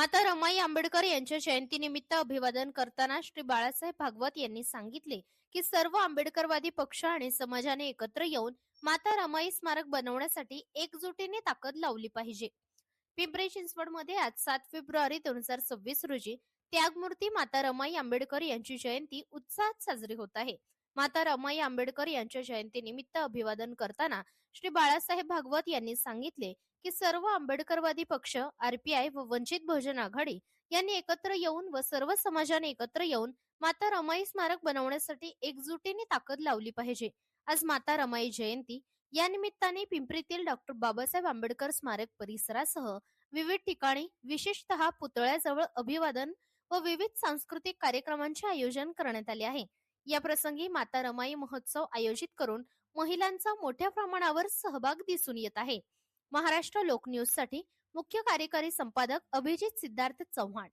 माता रमाई आंबेडकर यांच्या जयंतीनिमित्त अभिवादन करताना श्री बाळासाहेब भागवत यांनी सांगितले की सर्व आंबेडकरवादी पक्ष आणि समाजाने एकत्र येऊन माता रमाई स्मारक बनवण्यासाठी एकजुटीने ताकद लावली पाहिजे. पिंपरी चिंचवडमध्ये आज सात फेब्रुवारी दोन हजार सव्वीस रोजी त्यागमूर्ती माता रमाई आंबेडकर यांची जयंती उत्साहात साजरी होत आहे. माता रमाई आंबेडकर यांच्या जयंतीनिमित्त अभिवादन करताना श्री बाळासाहेब भागवत यांनी सांगितले की सर्व आंबेडकरवादी पक्ष आरपीआय व वंचित बहुजन आघाडी यांनी एकत्र येऊन व सर्व समाजाने एकत्र येऊन माता रमाई स्मारक बनवण्यासाठी एकजुटीने ताकद लावली पाहिजे. आज माता रमाई जयंती या निमित्ताने पिंपरीतील डॉक्टर बाबासाहेब आंबेडकर स्मारक परिसरासह विविध ठिकाणी विशेषतः पुतळ्याजवळ अभिवादन व विविध सांस्कृतिक कार्यक्रमांचे आयोजन करण्यात आले आहे. या प्रसंगी माता रमाई महोत्सव आयोजित करून महिलांचा मोठ्या प्रमाणावर सहभाग दिसून येत आहे. महाराष्ट्र लोक न्यूजसाठी मुख्य कार्यकारी संपादक अभिजित सिद्धार्थ चव्हाण.